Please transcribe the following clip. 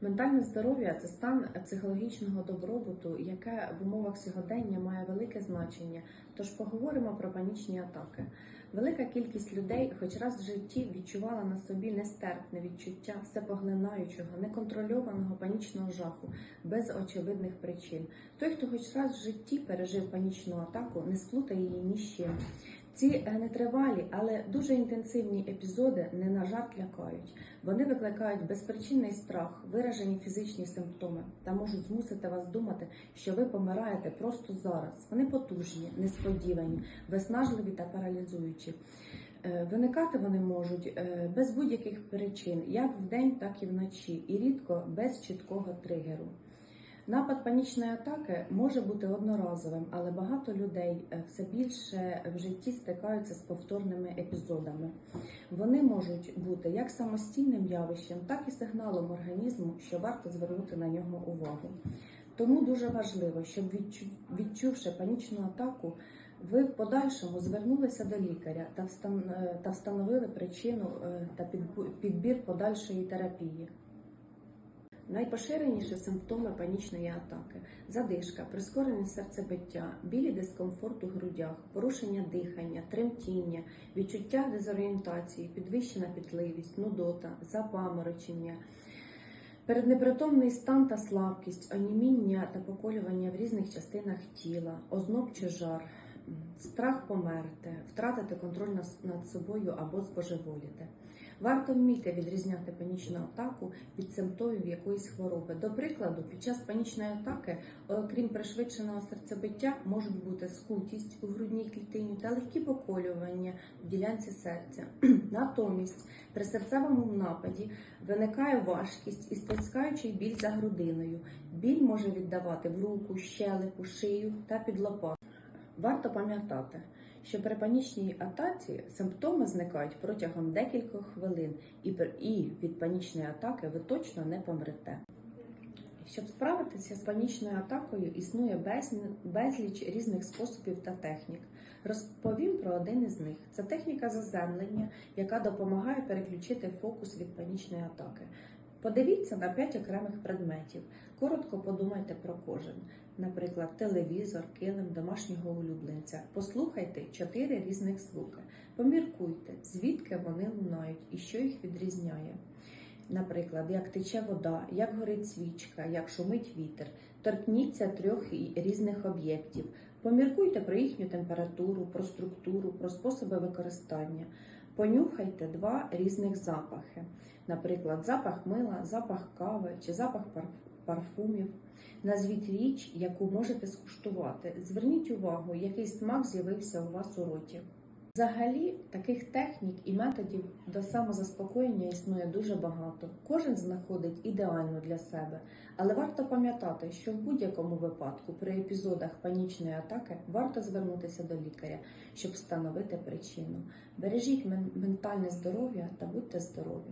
Ментальне здоров'я це стан психологічного добробуту, яке в умовах сьогодення має велике значення. Тож поговоримо про панічні атаки. Велика кількість людей, хоч раз в житті, відчувала на собі нестерпне відчуття всепоглинаючого, неконтрольованого панічного жаху без очевидних причин. Той, хто хоч раз в житті пережив панічну атаку, не сплутає її ні з чим. Ці е, нетривалі, але дуже інтенсивні епізоди не на жарт лякають. Вони викликають безпричинний страх, виражені фізичні симптоми та можуть змусити вас думати, що ви помираєте просто зараз. Вони потужні, несподівані, виснажливі та паралізуючі. Е, Виникати вони можуть е, без будь-яких причин, як вдень, так і вночі, і рідко без чіткого тригеру. Напад панічної атаки може бути одноразовим, але багато людей е, все більше в житті стикаються з повторними епізодами. Вони можуть бути як самостійним явищем, так і сигналом організму, що варто звернути на нього увагу. Тому дуже важливо, щоб відчувши панічну атаку, ви в подальшому звернулися до лікаря та е, та встановили причину е, та підбір подальшої терапії. Найпоширеніші симптоми панічної атаки: задишка, прискорене серцебиття, білі дискомфорт у грудях, порушення дихання, тремтіння, відчуття дезорієнтації, підвищена пітливість, нудота, запаморочення, переднепритомний стан та слабкість, оніміння та поколювання в різних частинах тіла, озноб чи жар, страх померти, втратити контроль над собою або збожеволіти. Варто вміти відрізняти панічну атаку від симптомів якоїсь хвороби. До прикладу, під час панічної атаки, окрім пришвидшеного серцебиття, можуть бути скутість у грудній клітині та легкі поколювання в ділянці серця. Натомість при серцевому нападі виникає важкість і стискаючий біль за грудиною. Біль може віддавати в руку, щелепу, шию та під лопатку. Варто пам'ятати, що при панічній атаці симптоми зникають протягом декількох хвилин, і, від панічної атаки ви точно не помрете. Щоб справитися з панічною атакою, існує безліч різних способів та технік. Розповім про один із них. Це техніка заземлення, яка допомагає переключити фокус від панічної атаки. Подивіться на п'ять окремих предметів. Коротко подумайте про кожен. Наприклад, телевізор, килим, домашнього улюбленця. Послухайте чотири різних звуки. Поміркуйте, звідки вони лунають і що їх відрізняє. Наприклад, як тече вода, як горить свічка, як шумить вітер. Торкніться трьох різних об'єктів. Поміркуйте про їхню температуру, про структуру, про способи використання. Понюхайте два різних запахи. Наприклад, запах мила, запах кави чи запах пар- парфумів. Назвіть річ, яку можете скуштувати. Зверніть увагу, який смак з'явився у вас у роті. Взагалі, таких технік і методів до самозаспокоєння існує дуже багато. Кожен знаходить ідеальну для себе, але варто пам'ятати, що в будь-якому випадку при епізодах панічної атаки варто звернутися до лікаря, щоб встановити причину. Бережіть мен- ментальне здоров'я та будьте здорові!